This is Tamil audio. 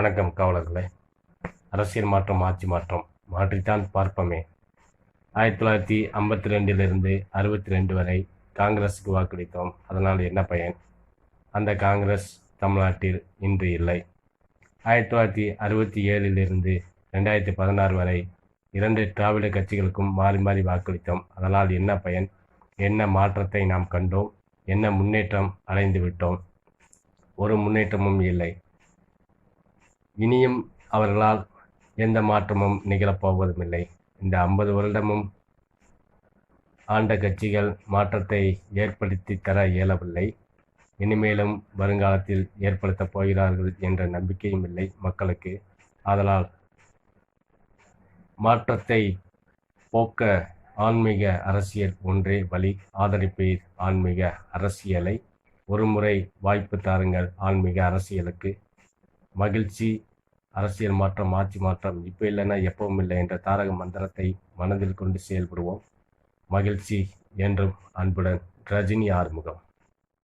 வணக்கம் காவலர்களே. அரசியல் மாற்றம் ஆட்சி மாற்றம் மாற்றித்தான் பார்ப்போமே. ஆயிரத்தி தொள்ளாயிரத்தி ஐம்பத்தி ரெண்டிலிருந்து அறுபத்தி ரெண்டு வரை காங்கிரஸுக்கு வாக்களித்தோம். அதனால் என்ன பயன்? அந்த காங்கிரஸ் தமிழ்நாட்டில் இன்று இல்லை. ஆயிரத்தி தொள்ளாயிரத்தி அறுபத்தி ஏழிலிருந்து ரெண்டாயிரத்தி பதினாறு வரை இரண்டு திராவிட கட்சிகளுக்கும் மாறி மாறி வாக்களித்தோம். அதனால் என்ன பயன்? என்ன மாற்றத்தை நாம் கண்டோம்? என்ன முன்னேற்றம் அடைந்து விட்டோம் ஒரு முன்னேற்றமும் இல்லை. இனியும் அவர்களால் எந்த மாற்றமும் நிகழப்போவதுமில்லை. இந்த ஐம்பது வருடமும் ஆண்ட கட்சிகள் மாற்றத்தை ஏற்படுத்தி தர இயலவில்லை. இனிமேலும் வருங்காலத்தில் ஏற்படுத்தப் போகிறார்கள் என்ற நம்பிக்கையும் இல்லை மக்களுக்கு. ஆதலால் மாற்றத்தை போக்க ஆன்மீக அரசியல் ஒன்றே வழி. ஆதரிப்பீர் ஆன்மீக அரசியலை. ஒருமுறை வாய்ப்பு தாருங்கள் ஆன்மீக அரசியலுக்கு. மகிழ்ச்சி அரசியல் மாற்றம் ஆட்சி மாற்றம் இப்போ இல்லைன்னா எப்பவும் இல்லை என்ற தாரக மந்திரத்தை மனதில் கொண்டு செயல்படுவோம். மகிழ்ச்சி என்றும் அன்புடன் ரஜினி ஆறுமுகம்.